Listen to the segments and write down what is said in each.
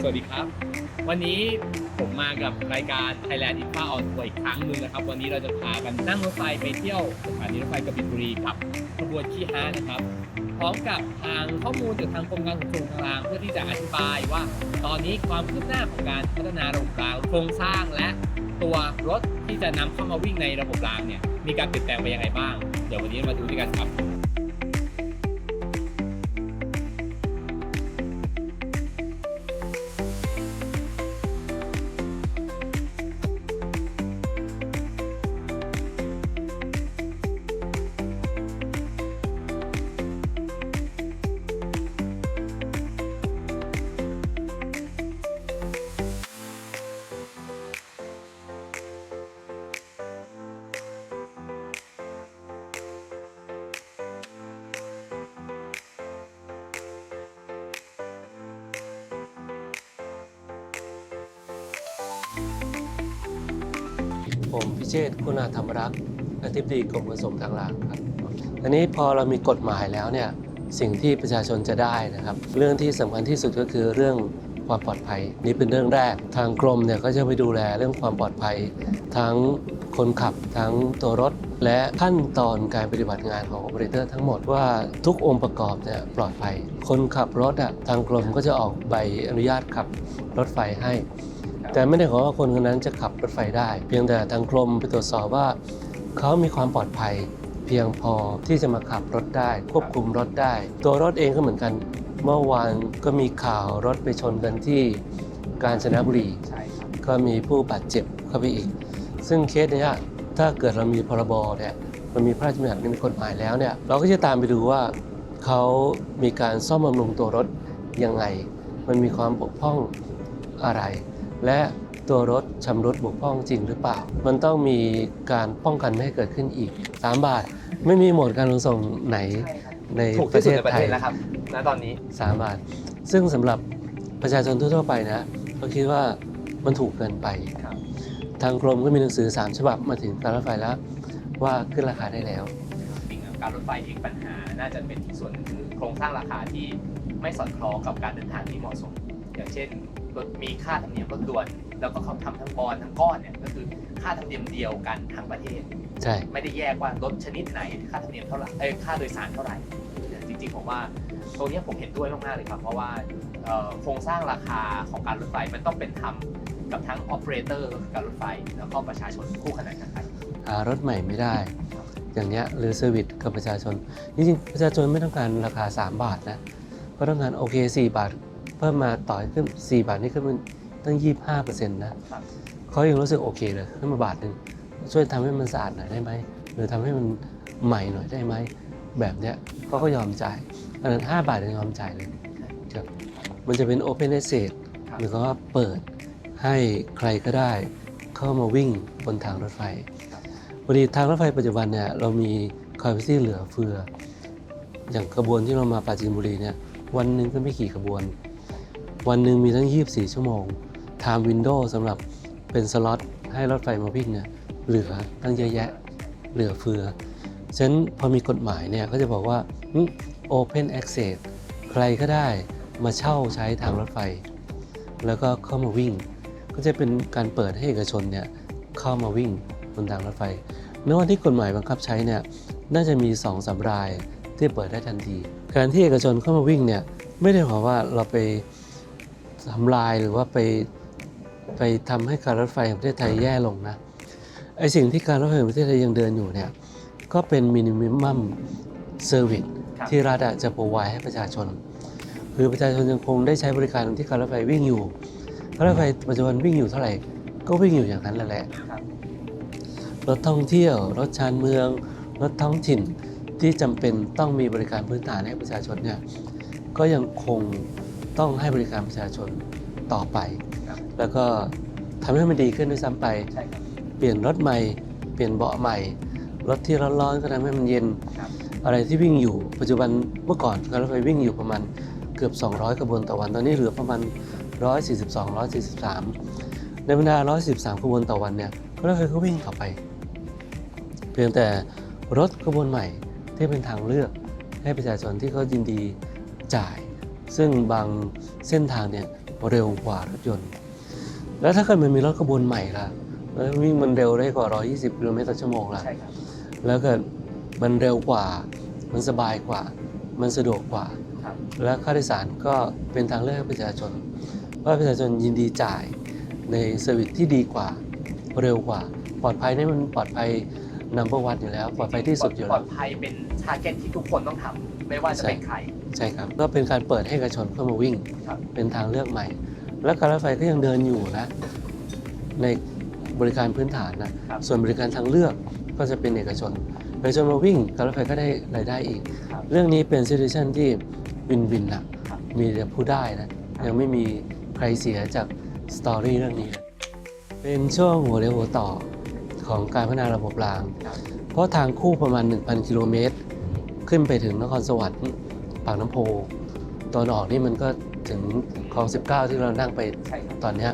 สวัสดีครับ วันนี้ผมมากับรายการ Thailand i n f a on Tour อีกครั้งหนึ่งนะครับ วันนี้เราจะพากันนั่งรถไฟไปเที่ยวสถานีรถไฟกบินบุรีกับขบวนที่5นะครับ พร้อมกับทางข้อมูลจากทางกรมการขนส่งทางรางเพื่อที่จะอธิบายว่า ตอนนี้ความคืบหน้าของการพัฒนาระบบรางโครงสร้างและตัวรถที่จะนำเข้ามาวิ่งในระบบรางเนี่ยมีการเปลี่ยนแปลงไปยังไงบ้าง เดี๋ยววันนี้มาดูด้วยกันครับ ผมพิเชษคุณาธรรมรักษ์อธิบดีกรมขนส่งทางรางครับอันนี้พอเรามีกฎหมายแล้วเนี่ยสิ่งที่ประชาชนจะได้นะครับ เรื่องที่สำคัญที่สุดก็คือเรื่องความปลอดภัย นี่เป็นเรื่องแรก ทางกรมเนี่ยก็จะไปดูแลเรื่องความปลอดภัย ทั้งคนขับทั้งตัวรถ และขั้นตอนการปฏิบัติงานของโอเปอเรเตอร์ทั้งหมดว่าทุกองค์ประกอบเนี่ยปลอดภัย คนขับรถอะทางกรมก็จะออกใบอนุญาตขับรถไฟให้ แต่ไม่ได้ขอว่าคนคนนั้นจะขับรถไฟได้ เพียงแต่ทางกรมไปตรวจสอบว่า เขามีความปลอดภัย เพียงพอที่จะมาขับรถได้ ควบคุมรถได้ ตัวรถเองก็เหมือนกัน เมื่อวานก็มีข่าวรถไปชนกันที่กาญจนบุรีใช่ครับก็มีผู้บาดเจ็บเข้าไปอีก ซึ่งเคสเนี้ยถ้าเกิดเรามีพรบเนี่ยมันมีพระราชบัญญัติมีกฎหมายแล้วเนี่ยเราก็จะตามไปดูว่าเขามีการซ่อมบำรุงตัวรถยังไง มันมีความบกพร่องอะไร และตัวรถชำรุดบกพร่องจริงหรือเปล่า มันต้องมีการป้องกันไม่ให้เกิดขึ้นอีก 3 บาท ไม่มีโหมดการขนส่งไหนในถูกประที่เทสุดศในประไทเทยศแล้วครับณตอนนี้ 3บาท ซึ่งสำหรับประชาชนทั่วๆไปนะเขาคิดว่ามันถูกเกินไป ครับ ทางกรมก็มีหนังสือ 3 ฉบับมาถึงการรถไฟแล้ว ว่าขึ้นราคาได้แล้ว จริงๆการรถไฟเองปัญหาน่าจะเป็นส่วนหนึ่งคือโครงสร้างราคาที่ไม่สอดคล้องกับการเดินทางที่เหมาะสม อย่างเช่นรถ มีค่าธรรมเนียมรถด่วนแล้วก็เขาทำทั้งบอลทั้งก้อนเนี่ยก็คือค่าธรรมเนียมเดียวกันทั้งประเทศ ใช่ ไม่ได้แยกว่ารถชนิดไหนค่าธรรมเนียมเท่าไหร่เอ้ยค่าโดยสารเท่าไหร่จริงๆผมว่าตรงเนี้ยผมเห็นด้วยมากๆเลยครับ เพราะว่าเอ่อโครงสร้างราคาของการรถไฟมันต้องเป็นธรรมกับทั้งออ p e r a t o r การรถไฟ แล้วก็ประชาชนคู่ขนานกันไปหารถใหม่ไม่ได้ อย่างเนี้ยหรือเซอร์วิสกับประชาชนจริงๆประชาชนไม่ต้องการราคา 3 บาทนะก็ต้องการโอเค 4 บาทเพิ่มมาต่อขึ้น 4 บาทนี่ขึ้นเป็นตั้ง 25%นะครับเขายังรู้สึกโอเคเลยขึ้นมาบาทหนึ่งช่วยทำให้มันสะอาดหน่อยได้ไหมหรือทำให้มันใหม่หน่อยได้ไหมแบบเนี้ยเขาก็ยอมจ่ายอันนั้น5บาทยังยอมจ่ายเลยครับมันจะเป็น Open Access ครับหรือว่าเปิดให้ใครก็ได้เข้ามาวิ่งบนทางรถไฟพอดีทางรถไฟปัจจุบันเนี่ยเรามีคอยพิซี่เหลือเฟือ อย่างขบวนที่เรามาปราจีนบุรีเนี่ยวันหนึ่งก็ไม่กี่ขบวน วันหนึ่งมีทั้ง 24 ชั่วโมง Time Window สำหรับเป็นสล็อตให้รถไฟมาวิ่งเนี่ยเหลือตั้งเยอะแยะเหลือเฟือ ฉะนั้นพอมีกฎหมายเนี่ยก็จะบอกว่า Open Access ใครก็ได้มาเช่าใช้ทางรถไฟ แล้วก็เข้ามาวิ่ง ก็จะเป็นการเปิดให้เอกชนเนี่ยเข้ามาวิ่งบนทางรถไฟในวันที่กฎหมายบังคับใช้เนี่ยน่าจะมี2อสารายที่เปิดได้ทันที การที่เอกชนเข้ามาวิ่งเนี่ยไม่ได้หมายว่าเราไป ทำลายหรือว่าไปไปทำให้การรถไฟแห่งประเทศไทยแย่ลงนะไอสิ่งที่การรถไฟแห่งประเทศไทยยังเดินอยู่เนี่ยก็เป็นมินิมัมเซอร์วิสครับที่รัฐอะจะโปรไวให้ประชาชน คือประชาชนยังคงได้ใช้บริการที่การรถไฟวิ่งอยู่การรถไฟปัจจุบันวิ่งอยู่เท่าไหร่ก็วิ่งอยู่อย่างนั้นแหละครับรถท่องเที่ยวรถชานเมือง รถท้องถิ่นที่จำเป็นต้องมีบริการพื้นฐานให้ประชาชนเนี่ยก็ยังคง ต้องให้บริการประชาชนต่อไปครับแล้วก็ทำให้มันดีขึ้นด้วยซ้ำไปใช่ครับเปลี่ยนรถใหม่ เปลี่ยนเบาะใหม่ รถที่ร้อนๆก็ทำให้มันเย็นครับอะไรที่วิ่งอยู่ ปัจจุบันเมื่อก่อนการรถไฟวิ่งอยู่ประมาณเกือบ 200ขบวนต่อวัน ตอนนี้เหลือประมาณ 142 143 ในบรรดา 113ขบวนต่อวันเนี่ยรถไฟก็วิ่งต่อไป เพียงแต่รถขบวนใหม่ที่เป็นทางเลือกให้ประชาชนที่เขายินดีจ่าย ซึ่งบางเส้นทางเนี่ยเร็วกว่ารถยนต์ แล้วถ้าเกิดมันมีรถขบวนใหม่ล่ะแล้ววิ่งมันเร็วได้กว่า 120กิโลเมตรต่อชั่วโมงล่ะใช่ครับแล้วเกิดมันเร็วกว่า มันสบายกว่า มันสะดวกกว่าครับและค่าโดยสารก็เป็นทางเลือกให้ประชาชน ว่าประชาชนยินดีจ่ายในเซอร์วิสที่ดีกว่า เร็วกว่า ปลอดภัยนี่มันปลอดภัยนัมเบอร์วันอยู่แล้ว ปลอดภัยที่สุดอยู่ปลแล้อวดภัยเป็นทาร์เก็ตที่ทุกคนต้องทำไม่ว่าจะเป็นใคร ใช่ครับ ก็เป็นการเปิดให้เอกชนเข้ามาวิ่งครับเป็นทางเลือกใหม่ และการรถไฟก็ยังเดินอยู่นะในบริการพื้นฐานนะครับส่วนบริการทางเลือกก็จะเป็นเอกชนเอกชนมาวิ่งการรถไฟก็ได้รายได้อีกครับเรื่องนี้เป็นซิ t u a ชันที่วินวินนะครับมีแต่ผู้ได้นะครับยังไม่มีใครเสียจากสตอรี่เรื่องนี้นะเป็นช่วงหัวเรียวหัวต่อของการพัฒนาระบบรางครับเพราะทางคู่ประมาณ 1,000 กิโลเมตร ขึ้นไปถึงนครสวรรค์ ปากน้ำโพตอนออกนี่มันก็ถึงคลอง 19 ที่เรานั่งไปใช่ครับตอนเนี้ย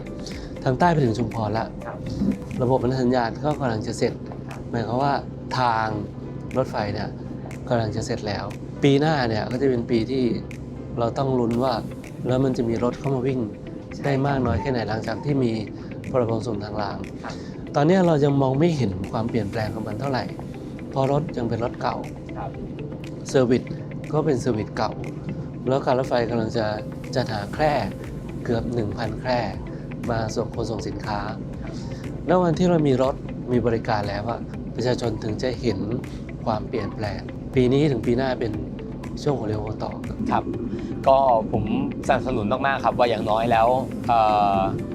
ทางใต้ไปถึงชุมพรละครับระบบอนุสัญญาณก็กำลังจะเสร็จครับหมายความว่าทางรถไฟเนี่ยกำลังจะเสร็จแล้ว ปีหน้าเนี่ยก็จะเป็นปีที่เราต้องลุ้นว่า แล้วมันจะมีรถเข้ามาวิ่งได้มากน้อยแค่ไหนหลังจากที่มีพรบขนส่งทางรางครับตอนเนี้ยเรายังมองไม่เห็นความเปลี่ยนแปลงของมันเท่าไหร่เพราะรถยังเป็นรถเก่าครับเซอร์วิส ก็เป็นเซอร์วิสเก่า แล้วการรถไฟกำลังจะจะหาแคร่เกือบ 1,000 แคร่มาส่งขนส่งสินค้าแล้ววันที่เรามีรถมีบริการแล้วอะประชาชนถึงจะเห็นความเปลี่ยนแปลง ปีนี้ถึงปีหน้าเป็นช่วงหัวเรียวต่อครับ ก็ผมสนับสนุนมาก ๆ ครับว่าอย่างน้อยแล้ว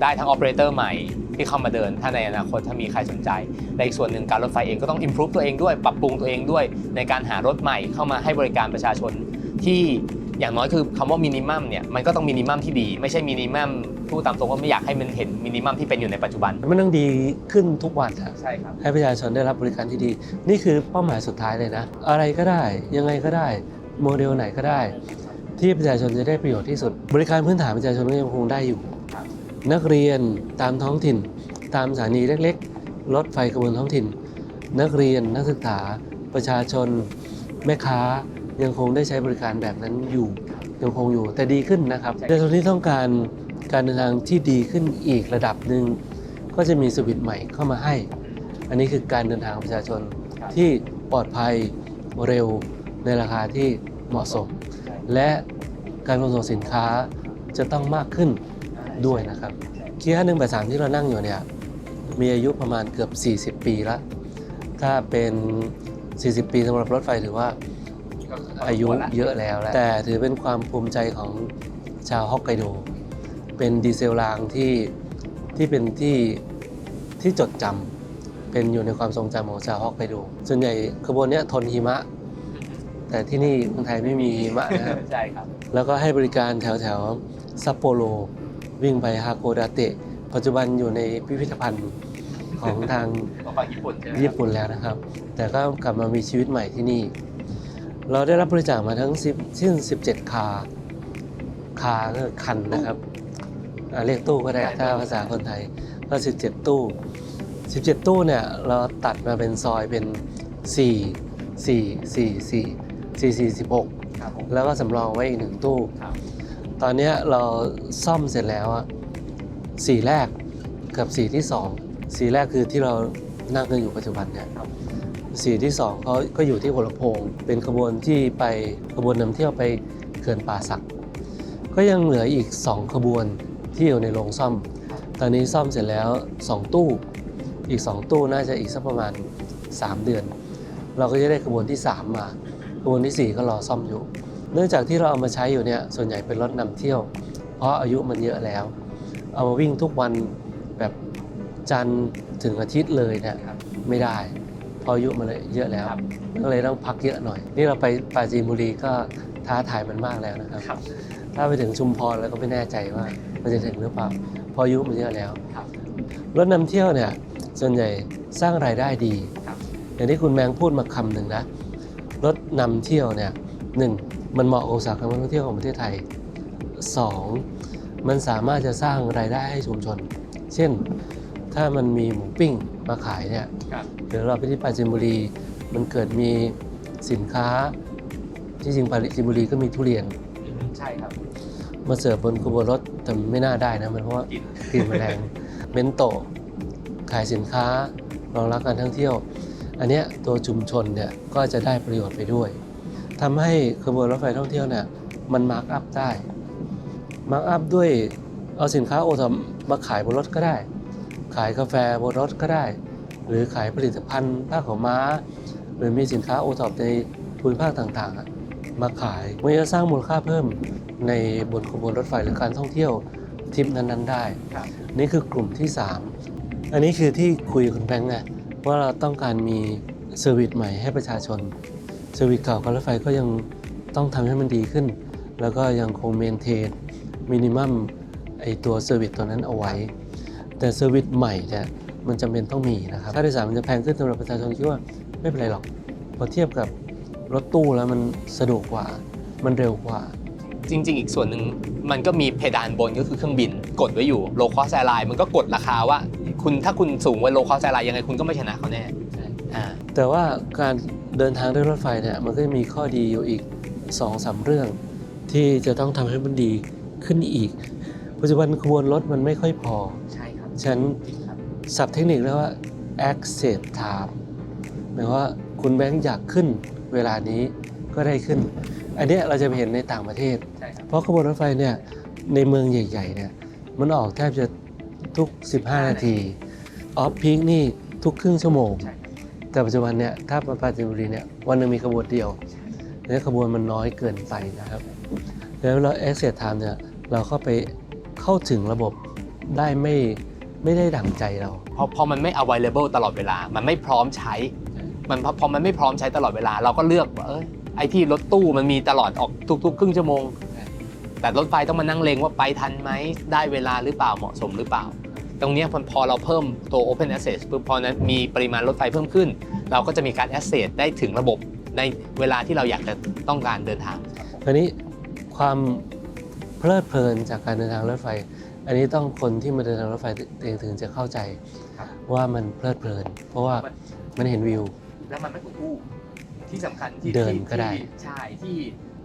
ได้ทั้ง o อ e r a t o r ใหม่ ที่เข้ามาเดิน ถ้าในอนาคตถ้ามีใครสนใจและอีกส่วนหนึ่งการรถไฟเองก็ต้อง improve ตัวเองด้วย ปรับปรุงตัวเองด้วย ในการหารถใหม่เข้ามาให้บริการประชาชนที่อย่างน้อยคือคำว่ามินิมัมเนี่ยมันก็ต้องมินิมัมที่ดี ไม่ใช่มินิมัมพูดตามตรงว่าไม่อยากให้มันเห็นมินิมัมที่เป็นอยู่ในปัจจุบัน มันต้องดีขึ้นทุกวันอะใช่ครับให้ประชาชนได้รับบริการที่ดี นี่คือเป้าหมายสุดท้ายเลยนะ อะไรก็ได้ยังไงก็ได้โมเดลไหนก็ได้ ที่ประชาชนจะได้ประโยชน์ที่สุด บริการพื้นฐานประชาชนก็ยังคงได้อยู่ครับ นักเรียนตามท้องถิ่น ตามสถานีเล็กๆ รถไฟขบวนท้องถิ่น นักเรียนนักศึกษา ประชาชน แม่ค้ายังคงได้ใช้บริการแบบนั้นอยู่ยังคงอยู่แต่ดีขึ้นนะครับใช่ประชาชนที่ต้องการการเดินทางที่ดีขึ้นอีกระดับหนึ่งก็จะมีสวิตใหม่เข้ามาให้ อันนี้คือการเดินทางประชาชนที่ปลอดภัยเร็วในราคาที่เหมาะสม และการขนส่งสินค้าจะต้องมากขึ้น ด้วยนะครับเคียร์หนึ่งแปดสามที่เรานั่งอยู่เนี่ยมีอายุประมาณเกือบ 40 ปีแล้วถ้าเป็น 40 ปีสำหรับรถไฟถือว่าอายุเยอะแล้วแหละแต่ถือเป็นความภูมิใจของชาวฮอกไกโด เป็นดีเซลรางที่ที่เป็นที่ที่จดจำเป็นอยู่ในความทรงจำของชาวฮอกไกโด ส่วนใหญ่ขบวนเนี้ยทนหิมะ แต่ที่นี่เมืองไทยไม่มีหิมะนะครับใช่ครับ แล้วก็ให้บริการแถวแถวซัปโปโร วิ่งไปฮาโกดาเตะ ปัจจุบันอยู่ในพิพิธภัณฑ์ของทางของฝั่งญี่ปุ่นใช่ไหมญี่ปุ่นแล้วนะครับ แต่ก็กลับมามีชีวิตใหม่ที่นี่ เราได้รับบริจาคมาทั้ง10สิ้น 17 คา คาก็คือคันนะครับอ่าเรียกตู้ก็ได้ถ้าภาษาคนไทยก็ 17 ตู้ 17 ตู้เนี่ยเราตัดมาเป็นซอยเป็น 4 4 4 4 4 4 16 ครับผมแล้วก็สำรองไว้อีกหนึ่งตู้ ครับ ตอนนี้เราซ่อมเสร็จแล้วอะสีแรกกับสีที่สองสีแรกคือที่เรานั่งกันอยู่ปัจจุบันเนี่ยสีที่สองเขาก็อยู่ที่หัวลำโพง เป็นขบวนที่ไปขบวนนำเที่ยวไปเขื่อนป่าสัก ก็ยังเหลืออีก 2 ขบวนที่อยู่ในโรงซ่อม ตอนนี้ซ่อมเสร็จแล้ว 2 ตู้ อีก 2 ตู้น่าจะอีกสักประมาณ 3 เดือน เราก็จะได้ขบวนที่ 3 มาขบวนทีสี่4 ก็รอซ่อมอยู่ เนื่องจากที่เราเอามาใช้อยู่เนี่ยส่วนใหญ่เป็นรถนำเที่ยว เพราะอายุมันเยอะแล้ว เอามาวิ่งทุกวันแบบจันทร์ถึงอาทิตย์เลยเนี่ยครับไม่ได้เพราะอายุมันเยอะแล้วครับก็เลยต้องพักเยอะหน่อย นี่เราไปปราจีนบุรีก็ท้าทายมันมากแล้วนะครับครับถ้าไปถึงชุมพรแล้วก็ไม่แน่ใจว่ามันจะถึงหรือเปล่าเพราะอายุมันเยอะแล้วครับรถนำเที่ยวเนี่ยส่วนใหญ่สร้างรายได้ดีครับอย่างที่คุณแมงพูดมาคำหนึ่งนะรถนำเที่ยวเนี่ยหนึ่ง มันเหมาะกับอุตสาหกรรมการท่องเที่ยวของประเทศไทยสองมันสามารถจะสร้างรายได้ให้ชุมชน เช่น ถ้ามันมีหมูปิ้งมาขายเนี่ยครับหรือเราไปที่ปราจีนบุรี มันเกิดมีสินค้าที่จริงปราจีนบุรีก็มีทุเรียน ใช่ครับ มาเสิร์ฟบนขบวนรถแต่ไม่น่าได้นะมันเพราะว่ากินกลิ่นแมลงเบนโตะขายสินค้ารองรับการท่องเที่ยว อันเนี้ยตัวชุมชนเนี่ยก็จะได้ประโยชน์ไปด้วย ทำให้ขบวนรถไฟท่องเที่ยวเนี่ยมันมาร์กอัพได้ มาร์กอัพด้วยเอาสินค้าโอทอมมาขายบนรถก็ได้ ขายกาแฟบนรถก็ได้ หรือขายผลิตภัณฑ์ผ้าขาวม้า หรือมีสินค้าโอทอปในภูมิภาคต่างๆอะมาขายมันจะสร้างมูลค่าเพิ่มในบนขบวนรถไฟหรือการท่องเที่ยวทริปนั้นๆได้ครับนี่คือกลุ่มที่ 3 อันนี้คือที่คุยกับคุณแบงค์ไงว่าเราต้องการมีเซอร์วิสใหม่ให้ประชาชน เซอร์วิสเก่าของรถไฟก็ยังต้องทำให้มันดีขึ้น แล้วก็ยังคงเมนเทนมินิมัมไอตัวเซอร์วิสตัวนั้นเอาไว้ แต่เซอร์วิสใหม่เนี่ยมันจำเป็นต้องมีนะครับค่าโดยสารมันจะแพงขึ้นสำหรับประชาชนคิดว่าไม่เป็นไรหรอกพอเทียบกับรถตู้แล้วมันสะดวกกว่า มันเร็วกว่า จริง ๆ อีกส่วนหนึ่งมันก็มีเพดานบนก็คือเครื่องบิน กดไว้อยู่โลคอสแอร์ไลน์มันก็กดราคาว่า คุณถ้าคุณสูงกว่าโลคอสแอร์ไลน์ยังไงคุณก็ไม่ชนะเขาแน่อ่าแต่ว่าการ เดินทางด้วยรถไฟเนี่ยมันก็จะมีข้อดีอยู่อีก2อสามเรื่อง ที่จะต้องทำให้มันดีขึ้นอีก ปัจจุบันขบวนรถมันไม่ค่อยพอ ใช่ครับฉะนันจริงครับศัพท์เทคนิคเรียกว่า access time หมายความว่าคุณแบงค์อยากขึ้นเวลานี้ก็ได้ขึ้น อันเนี้ยเราจะไปเห็นในต่างประเทศใช่ครับเพราะขบวนรถไฟเนี่ยในเมืองใหญ่ๆเนี่ยมันออกแทบจะทุก 15 นาที ออฟพีคนี่ทุกครึ่งชั่วโมงใช่ครับ แต่ปัจจุบันเนี่ยถ้ามาปราจีนบุรีเนี่ยวันหนึ่งมีขบวนเดียวและขบวนมันน้อยเกินไปนะครับแล้วเรา exit time เนี่ยเราเข้าไปเข้าถึงระบบได้ไม่ไม่ได้ดั่งใจเรา พอพอมันไม่ available ตลอดเวลา มันไม่พร้อมใช้ มันพอพอมันไม่พร้อมใช้ตลอดเวลา เราก็เลือกว่าเอยไอที่รถตู้มันมีตลอดออกทุกๆ ครึ่งชั่วโมง แต่รถไฟต้องมานั่งเลงว่าไปทันไหมได้เวลาหรือเปล่าเหมาะสมหรือเปล่า ตรงเนี้ยพอพอเราเพิ่มตัว Open Access ปุ๊บพอนั้นมีปริมาณรถไฟเพิ่มขึ้น เราก็จะมีการ access ได้ถึงระบบในเวลาที่เราอยากจะต้องการเดินทางคราวนี้ความเพลิดเพลินจากการเดินทางรถไฟ อันนี้ต้องคนที่มาเดินทางรถไฟเองถึงจะเข้าใจครับว่ามันเพลิดเพลิน เพราะว่ามันเห็นวิว แล้วมันไม่อุดอู้ที่สำคัญที่เดินที่ก็ได้ที่ใช่ที่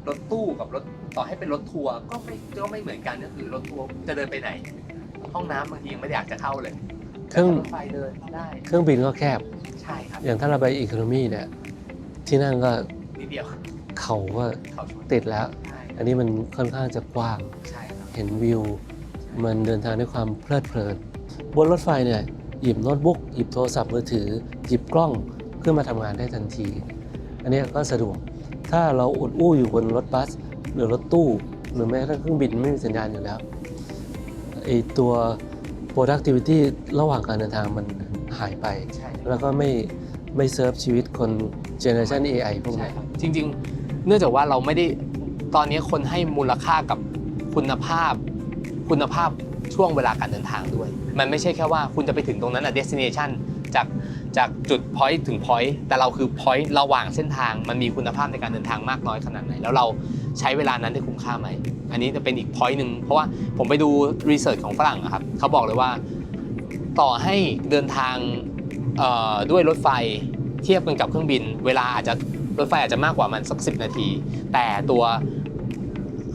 รถตู้กับรถต่อให้เป็นรถทัวร์ก็ไม่ก็ไม่เหมือนกันก็คือรถทัวร์จะเดินไปไหน ห้องน้ำบางทียังไม่ได้อยากจะเข้าเลยเครื่องแต่ถ้ารถไฟเดินได้เครื่องบินก็แคบ ใช่ครับอย่างถ้าเราไปอีโคโนมีเนี่ยที่นั่งก็นิดเดียวเขาก็เขาชนติดแล้ว ใช่อันนี้มันค่อนข้างจะกว้าง ใช่ครับเห็นวิว มันเดินทางด้วยความเพลิดเพลิน บนรถไฟเนี่ยหยิบโน้ตบุ๊กหยิบโทรศัพท์มือถือ หยิบกล้องขึ้นมาทำงานได้ทันที อันเนี้ยก็สะดวก ถ้าเราอุดอู้อยู่บนรถบัส หรือรถตู้ หรือแม้กระทั่งเครื่องบินไม่มีสัญญาณอยู่แล้ว ไอตัว productivity ระหว่างการเดินทางมันหายไป ใช่แล้วก็ไม่ไม่เซิร์ฟชีวิตคน generation AI พวกใช่นี้ครับจริงๆ เนื่องจากว่าเราไม่ได้ตอนนี้คนให้มูลค่ากับคุณภาพ คุณภาพช่วงเวลาการเดินทางด้วย มันไม่ใช่แค่ว่าคุณจะไปถึงตรงนั้นอะ destination จากจากจุด point ถึง point แต่เราคือ point ระหว่างเส้นทางมันมีคุณภาพในการเดินทางมากน้อยขนาดไหน แล้วเราใช้เวลานั้นได้คุ้มค่าไหม อันนี้จะเป็นอีก point หนึ่งเพราะว่าผมไปดู research ของฝรั่งอะครับเขาบอกเลยว่าต่อให้เดินทางด้วยรถไฟเทียบกันกับเครื่องบิน เวลาอาจจะรถไฟอาจจะมากกว่ามันสักสินาที แต่ตัว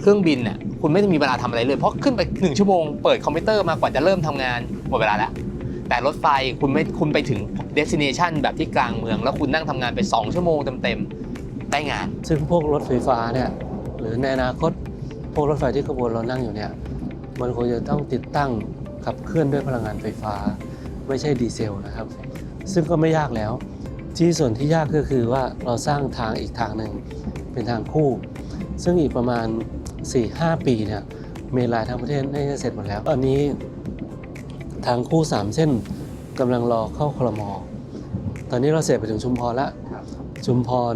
เครื่องบินเนี่ยคุณไม่ได้มีเวลาทำอะไรเลย เพราะขึ้นไป 1 ชั่วโมงเปิดคอมพิวเตอร์มากว่าจะเริ่มทำงานหมดเวลาแล้ว แต่รถไฟคุณไม่คุณไปถึง destination แบบที่กลางเมือง แล้วคุณนั่งทำงานไป 2 ชั่วโมงเต็มๆได้งาน ซึ่งพวกรถไฟฟ้าเนี่ยหรือในอนาคต พวกรถไฟที่ขบวนเรานั่งอยู่เนี่ย มันคงจะต้องติดตั้งขับเคลื่อนด้วยพลังงานไฟฟ้า ไม่ใช่ดีเซลนะครับ ซึ่งก็ไม่ยากแล้ว ที่ส่วนที่ยากก็คือว่าเราสร้างทางอีกทางหนึ่งเป็นทางคู่ ซึ่งอีกประมาณ 4-5 ปีเนี่ยเมลายทั้งประเทศน่าจะเสร็จหมดแล้วตอนนี้ทางคู่ 3 เส้นกำลังรอเข้าคลมอตอนนี้เราเสร็จไปถึงชุมพรแล้วชุมพร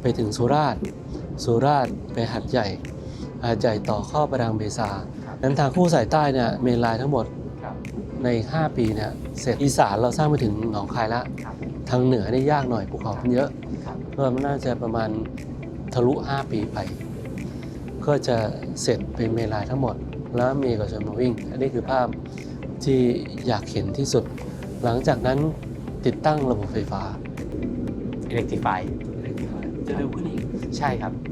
ไปถึงสุราษฎร์สุราษฎร์ไปหัดใหญ่ หัดใหญ่ต่อเข้าประดังเบซาครับนั้นทางคู่สายใต้เนี่ยเมนไลน์ทั้งหมดครับใน 5 ปีเนี่ยเสร็จอีสานเราสร้างไปถึงหนองคายแล้วครับทางเหนือนี่ยากหน่อยภูเขามันเยอะครับก็มันน่าจะประมาณทะลุ 5 ปีไป ก็จะเสร็จเป็นเมนไลน์ทั้งหมด แล้วมีเอกชนมาวิ่ง อันนี้คือภาพที่อยากเห็นที่สุด หลังจากนั้นติดตั้งระบบไฟฟ้า electrify จะเร็วขึ้นอีก ใช่ครับ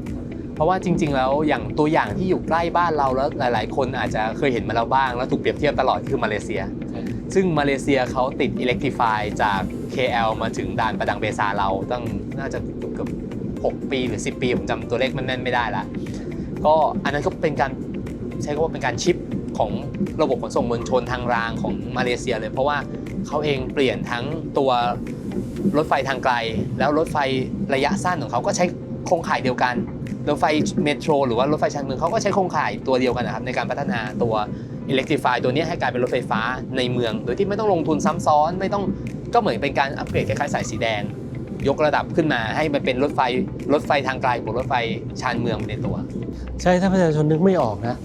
เพ ราะว่าจริง ๆ แล้วอย่างตัวอย่างที่อยู่ใกล้บ้านเราแล้วหลาย ๆ คนอาจจะเคยเห็นมาแล้วบ้าง แล้วถูกเปรียบเทียบตลอดคือมาเลเซีย ซึ่งมาเลเซียเขาติด Electrify จาก KL มาถึงด่านประดังเบซาเราตั้งน่าจะเกือบ6ปีหรือ 10 ปี ผมจำตัวเลขมันแม่นไม่ได้ละก็อันนั้นก็เป็นการใช้คำว่าเป็นการชิปของระบบขนส่งมวลชนทางรางของมาเลเซียเลย เพราะว่าเขาเองเปลี่ยนทั้งตัวรถไฟทางไกล แล้วรถไฟระยะสั้นของเขาก็ใช้โครงข่ายเดียวกัน รถไฟเมโทรหรือว่ารถไฟชานเมืองเขาก็ใช้โครงข่ายตัวเดียวกันนะครับ ในการพัฒนาตัว Electrify ตัวเนี้ยให้กลายเป็นรถไฟฟ้าในเมือง โดยที่ไม่ต้องลงทุนซ้ำซ้อนไม่ต้องก็เหมือนเป็นการอัปเกรดคล้ายๆสายสีแดง ยกระดับขึ้นมาให้มันเป็นรถไฟรถไฟทางไกลบวกรถไฟชานเมืองในตัว ใช่ถ้าประชาชนนึกไม่ออกนะ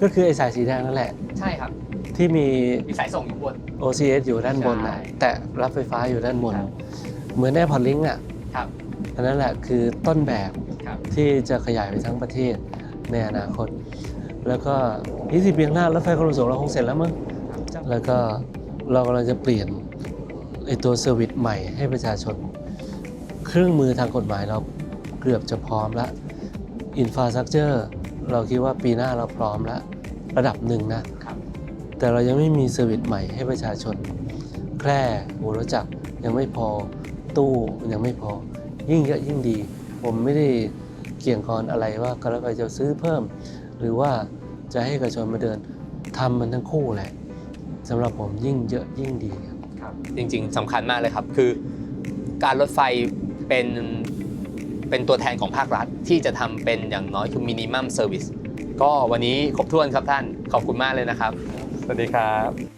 ก็คือไอ้สายสีแดงนั่นแหละ ใช่ครับ ที่มีมีสายส่งอยู่บน OCS อยู่ด้านบนนะใช่แต่รับไฟฟ้าอยู่ด้านบนครับเหมือน AirPod Link อะครับ อันนั้นแหละคือต้นแบบครับที่จะขยายไปทั้งประเทศในอนาคต แล้วก็ 20ปีข้างหน้ารถไฟความเร็วสูงเราคงเสร็จแล้วมั้งแล้วก็เรากำลังจะเปลี่ยนไอตัวเซอร์วิสใหม่ให้ประชาชน เครื่องมือทางกฎหมายเราเกือบจะพร้อมแล้วอินฟ a า t ั u เจอร์เราคิดว่าปีหน้าเราพร้อมแล้ว ระดับหนึ่งนะครับแต่เรายังไม่มีเซอร์วิสใหม่ให้ประชาชน แคร่หัวรถจักรยังไม่พอตู้ยังไม่พอ ยิ่งเยอะยิ่งดี ผมไม่ได้เกี่ยงคอนอะไรว่าการรถไฟจะซื้อเพิ่ม หรือว่าจะให้เอกชนมาเดินทำมันทั้งคู่แหละสำหรับผมยิ่งเยอะยิ่งดีครับครับจริง ๆสำคัญมากเลยครับ คือการรถไฟเป็นเป็นตัวแทนของภาครัฐที่จะทำเป็นอย่างน้อยคือมินิมัมเซอร์วิสก็วันนี้ครบถ้วนครับท่าน ขอบคุณมากเลยนะครับ สวัสดีครับ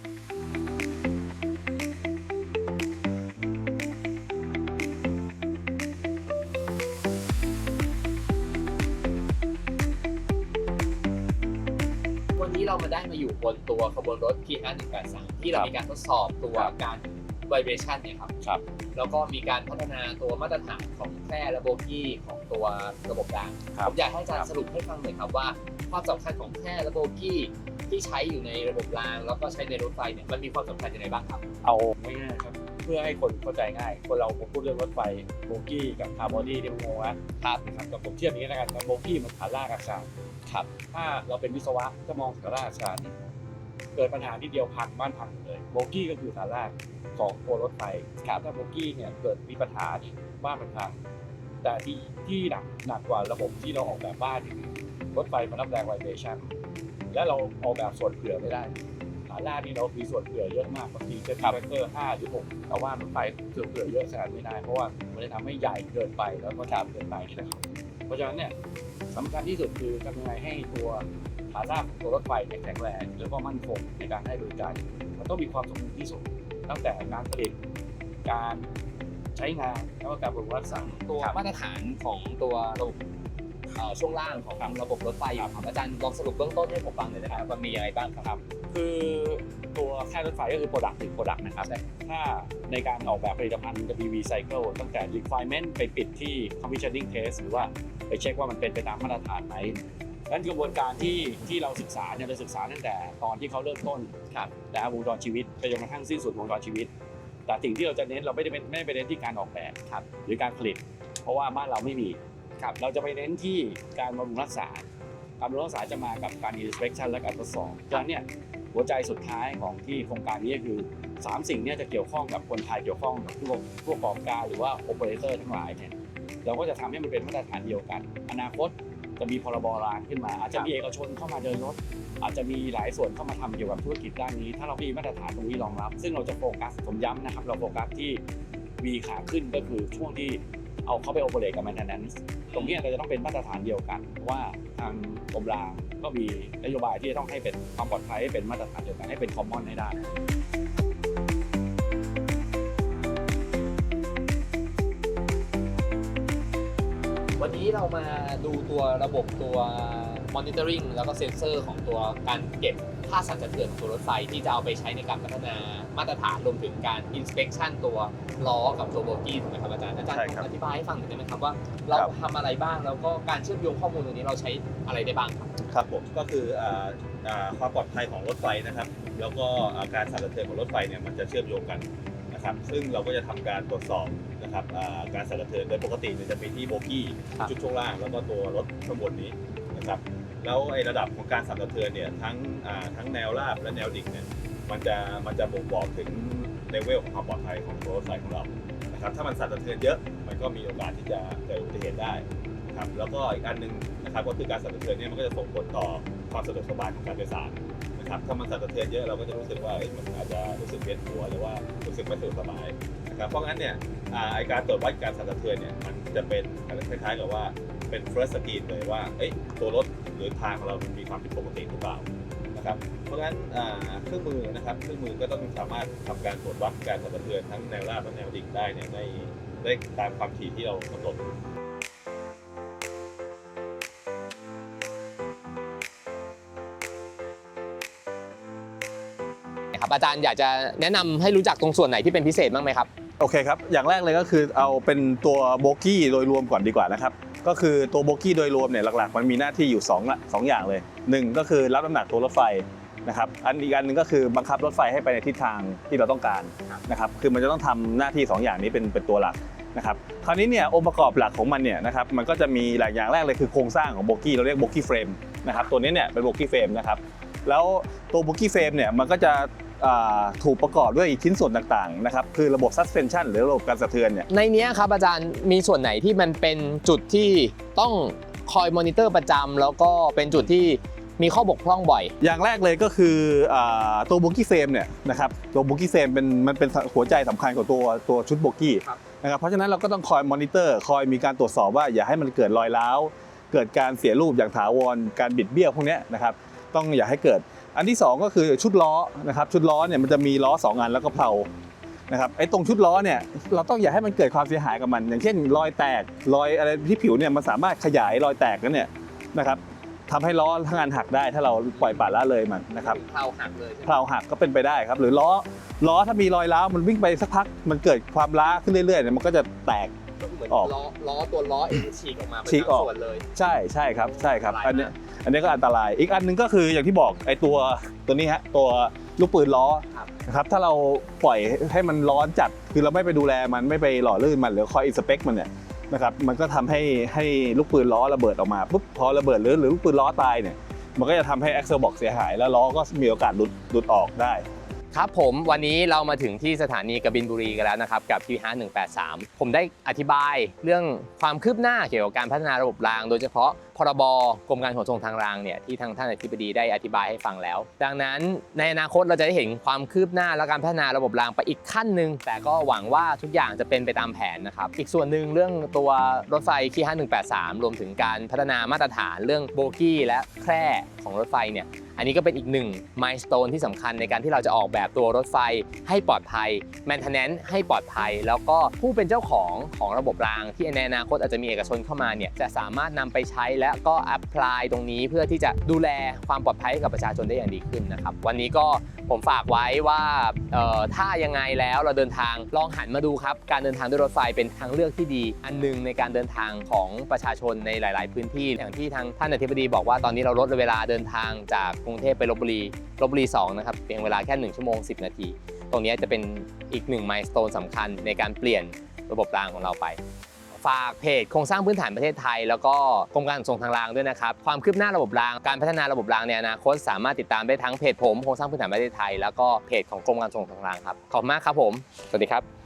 ตัวขบวนรถ T 5 1 8 3ที่เราครับมีการทดสอบตัวครับการ vibration เนี่ยครับครับ แล้วก็มีการพัฒนาตัวมาตรฐานของแคร่และโบกี้ของตัวระบบรางครัผบมอยากให้อาจารครัย์บสรุปให้ฟังหน่อยครับว่า ความสำคัญของแคร่และโบกี้ที่ใช้อยู่ในระบบราง แล้วก็ใช้ในรถไฟเนี่ยมันมีความสำคัญยังไงบ้างครับ เอาง่ายๆครับเพื่อให้คนเข้าใจง่าย คนเราพูดเรื่องรถไฟโบกี้กับคาร์บอดี้ที่มันงงนะครับนะครับกับผมเทียบอย่างนี้แล้วกันโบกี้มันฐานรากอาคารครับถ้าเราเป็นวิศวะจะมองฐานรากอาคารนี่ เกิดปัญหาที่เดียวพังบ้านพังหมดเลยโบกี้ก็คือฐานรากของตัวรถไฟครับถ้าโบกี้เนี่ยเกิดมีปัญหานี่บ้านมันพังแต่ที่ที่หนักหนักกว่าระบบที่เราออกแบบบ้านนี่คือรถไฟมันรับแรงไวเบชั่นและเราออกแบบส่วนเผื่อไม่ได้ฐานรากนี่เรามีส่วนเผื่อเยอะมากบางทีจะมีแฟกเตอร์5หรือ6แต่ว่ารถไฟส่วนเผื่อเยอะขนาดไม่ได้เพราะว่ามันจะทำให้ใหญ่เกินไปแล้วก็ช้าเกินไปนี่แหละครับเพราะฉะนั้นเนี่ยสำคัญที่สุดคือทำยังไงให้ตัว ฐานรากของตัวรถไฟเนี่ยแข็งแรงแล้วก็มั่นคงในการให้บริการมันต้องมีความสมดุลที่สุด ตั้งแต่การผลิตการใช้งานแล้วก็การบำรุงรักษาตัวครับมาตรฐานของตัวระบบเอ่อช่วงล่างของระบบรถไฟอยู่ครับอาจารย์ลองสรุปเบื้องต้นให้ผมฟังหน่อยนะครับว่ามียังไงบ้างครับ คือตัวแค่รถไฟก็คือ Product ถึง Product นะครับถ้าในการออกแบบผลิตภัณฑ์จะมี Recycle ตั้งแต่ Requirement ไปปิดที่ Commissioning Test หรือว่าไปเช็คว่ามันเป็นไปตามมาตรฐานไหมดัง นั้นกระบวนการที่ที่เราศึกษาเนี่ยเราศึกษาตั้งแต่ตอนที่เขาเริ่มต้นครับนะครับวงจรชีวิตไปจนกระทั่งสิ้นสุดวงจรชีวิต แต่สิ่งที่เราจะเน้นเราไม่ได้เป็นไม่ได้ไปเน้นที่การออกแบบครับหรือการผลิต เพราะว่าบ้านเราไม่มีครับเราจะไปเน้นที่การบำรุงรักษา การบำรุงรักษาจะมากับการ inspection และการทดสอบดังนั้นเนี่ยหัวใจสุดท้ายของที่โครงการนี้ก็คือ 3 สิ่งเนี้จะเกี่ยวข้องกับคนไทยเกี่ยวข้องกับผู้ผู้ประกอบการหรือว่าโอเปอเรเตอร์ทั้งหลายเนี่ยเราก็จะทำให้มันเป็นมาตรฐานเดียวกัน อนาคต จะมีพรบรางขึ้นมา อาจจะมีเอกชนเข้ามาเดินรถ อาจจะมีหลายส่วนเข้ามาทำเกี่ยวกับธุรกิจด้านนี้ ถ้าเรามีมาตรฐานตรงนี้รองรับ ซึ่งเราจะโฟกัสผมย้ำนะครับ เราโฟกัสที่วีขาขึ้นก็คือช่วงที่เอาเข้าไปโอเปเรตกับ maintenance ตรงนี้เราจะต้องเป็นมาตรฐานเดียวกันว่าทางกรมรางก็มีนโยบายที่จะต้องให้เป็นความปลอดภัยให้เป็นมาตรฐานเดียวกันให้เป็นคอมมอนให้ได้ วันนี้เรามาดูตัวระบบตัว monitoring แล้วก็เซ็นเซอร์ของตัวการเก็บค่าสั่นสะเทือนของตัวรถไฟที่จะเอาไปใช้ในการพัฒนามาตรฐานรวมถึงการ inspection ตัวล้อกับตัวโบกี้ถูกไหมครับอาจารย์อาจารย์ใช่ครับ อธิบายให้ฟังหน่อยได้ไหมครับว่า เราครับทำอะไรบ้างแล้วก็การเชื่อมโยงข้อมูลตรงนี้เราใช้อะไรได้บ้างครับครับผมก็คืออ่าอ่าความปลอดภัยของรถไฟนะครับ แล้วก็อ่าการสั่นสะเทือนของรถไฟเนี่ยมันจะเชื่อมโยงกันนะครับ ซึ่งเราก็จะทำการตรวจสอบ นะครับอ่าการสั่นสะเทือนโดยปกติเนี่ยจะมีที่โบกี้ครับจุดช่วงล่างแล้วก็ตัวรถข้างบนนี้นะครับแล้วไอ้ระดับของการสั่นสะเทือนเนี่ยทั้งอ่าทั้งแนวราบและแนวดิ่งเนี่ยมันจะมันจะบ่งบอกถึงเลเวลของความปลอดภัยของตัวรถไฟของเรานะครับถ้ามันสั่นสะเทือนเยอะมันก็มีโอกาสที่จะเกิดอุบัติเหตุได้ นะครับแล้วก็อีกอันหนึงนะครับก็คือการสั่นสะเทือนเนี่ยมันก็จะส่งผลต่อความสะดวกสบายของการโดยสารนะครับถ้ามันสั่นสะเทือนเยอะเราก็จะรู้สึกว่ามันอาจจะรู้สึกเวียนหัวหรือว่ารู้สึกไม่สะดวกสบายนะครับเพราะงั้นเนี่ยไอการตรวจวัดการสั่นสะเทือนเนี่ยมันจะเป็นคล้ายๆกับว่าเป็น first screen เลยว่าตัวรถหรือทางของเรามีความผิดปกติหรือเปล่านะครับเพราะงั้นเครื่องมือนะครับเครื่องมือก็ต้องสามารถทำการตรวจวัดการสั่นสะเทือนทั้งแนวราบและแนวดิ่งได้เนี่ยได้ได้ตามความถี่ที่เรากำหนด ครับอาจารย์อยากจะแนะนำให้รู้จักตรงส่วนไหนที่เป็นพิเศษบ้างไหมครับโอเคครับ อย่างแรกเลยก็คือเอาเป็นตัวโบกี้โดยรวมก่อนดีกว่านะครับ ก็คือตัวโบกี้โดยรวมเนี่ยหลักๆ มันมีหน้าที่อยู่2ละสองอย่างเลยหนึ่งก็คือรับน้ำหนักตัวรถไฟนะครับอันอีกอันหนึ่งก็คือบังคับรถไฟให้ไปในทิศทางที่เราต้องการนะครับคือมันจะต้องทำหน้าที่ 2 อย่างนี้เป็นเป็นตัวหลักนะครับคราวนี้เนี่ยองค์ประกอบหลักของมันเนี่ยนะครับมันก็จะมีหลายอย่างแรกเลยคือโครงสร้างของโบกี้เราเรียกโบกี้เฟรมนะครับตัวนี้เนี่ยเป็นโบกี้เฟรมนะครับแล้วตัวโบกี้เฟรมเนี่ยมันก็จะ ถูกประกอบด้วยชิ้นส่วนต่างๆนะครับคือระบบ suspension หรือระบบการสะเทือนเนี่ยในเนี้ยครับอาจารย์มีส่วนไหนที่มันเป็นจุดที่ต้องคอยมอนิเตอร์ประจำแล้วก็เป็นจุดที่มีข้อบกพร่องบ่อย อย่างแรกเลยก็คืออาตัวโบกี้เฟรมเนี่ยนะครับตัวโบกี้เฟรมเป็นมันเป็นหัวใจสำคัญของตัวตัวชุดโบกี้ครับนะครับเพราะฉะนั้นเราก็ต้องคอยมอนิเตอร์คอยมีการตรวจสอบว่าอย่าให้มันเกิดรอยร้าว เกิดการเสียรูปอย่างถาวรการบิดเบี้ยวพวกเนี้ยนะครับต้องอย่าให้เกิด อันที่สองก็คือชุดล้อนะครับชุดล้อเนี่ยมันจะมีล้อสองอันแล้วก็เพลานะครับไอ้ตรงชุดล้อเนี่ยเราต้องอย่าให้มันเกิดความเสียหายกับมัน อย่างเช่น รอยแตกรอยอะไรที่ผิวเนี่ยมันสามารถขยายรอยแตกนั้นเนี่ยนะครับทำให้ล้อทั้งอันหักได้ถ้าเราปล่อยปละละเลยมันนะครับเพลาหักเลยเพลาหักก็เป็นไปได้ครับหรือล้อล้อถ้ามีรอยร้าวมันวิ่งไปสักพักมันเกิดความล้าขึ้นเรื่อยๆเนี่ยมันก็จะแตกเหมือนออกล้อล้อตัวล้อเองฉีกออกมาเป็นฉีกออกบางส่วนเลย ใช่ใช่ครับใช่ครับอัอันนตรายเนี้ยมาก อันนี้ก็อันตราย อีกอันหนึงก็คืออย่างที่บอกไอ้ตัวตัวนี้ฮะตัวลูกปืนล้อนะครับถ้าเราปล่อยให้มันร้อนจัดคือเราไม่ไปดูแลมันไม่ไปหล่อลื่นมันหรือคอยอินสเปกมันเนี่ยนะครับมันก็ทำให้ให้ลูกปืนล้อระเบิดออกมาปุ๊บพอระเบิดหรือหรือลูกปืนล้อตายเนี่ยมันก็จะทำให้แอ็กเซลบอกเสียหาย แล้วล้อก็มีโอกาสหลุดหลุดออกได้ ครับผมวันนี้เรามาถึงที่สถานีกบินบุรีกันแล้วนะครับกับ p 5 1 8 3 ผมได้อธิบายเรื่องความคืบหน้าเกี่ยวกับการพัฒนาระบบราง โดยเฉพาะพรบกรมการขนส่งทางรางเนี่ยที่ทางท่านอธิบดีได้อธิบายให้ฟังแล้ว ดังนั้นในอนาคตเราจะได้เห็นความคืบหน้าและการพัฒนาระบบรางไปอีกขั้นหนึ่งแต่ก็หวังว่าทุกอย่างจะเป็นไปตามแผนนะครับอีกส่วนหนึ่งเรื่องตัวรถไฟที่5183 รวมถึงการพัฒนามาตรฐานเรื่องโบกี้และแคร่ของรถไฟเนี่ย อันนี้ก็เป็นอีกหนึ่งมายสเตนที่สำคัญในการที่เราจะออกแบบตัวรถไฟให้ปลอดภัย maintenance ให้ปลอดภัย แล้วก็ผู้เป็นเจ้าของของระบบรางที่ในอนาคตอาจจะมีเอกชนเข้ามาเนี่ยจะสามารถนำไปใช้และก็อัพพลายตรงนี้เพื่อที่จะดูแลความปลอดภัยให้กับประชาชนได้อย่างดีขึ้นนะครับ วันนี้ก็ผมฝากไว้ว่าถ้ายังไงแล้วเราเดินทางลองหันมาดูครับ การเดินทางด้วยรถไฟเป็นทางเลือกที่ดี อันหนึงในการเดินทางของประชาชนในหลาย ๆ พื้นที่อย่างที่ทางท่านอธิบดีบอกว่าตอนนี้เราลดเวลาเดินทางจากกรุงเทพไปลบบุรีลบบุรี2นะครับเพียงเวลาแค่ 1 ชั่วโมง 10 นาที ตรงนี้จะเป็นอีกหนึ่งมายสเตนสำคัญในการเปลี่ยนระบบรางของเราไป ฝากเพจโครงสร้างพื้นฐานประเทศไทย แล้วก็กรมการขนส่งทางรางด้วยนะครับ ความคืบหน้าระบบรางการพัฒนาระบบรางในอนาคตสามารถติดตามได้ทั้งเพจผมโครงสร้างพื้นฐานประเทศไทย แล้วก็เพจของกรมการขนส่งทางรางครับขอบคุณมากครับผม สวัสดีครับ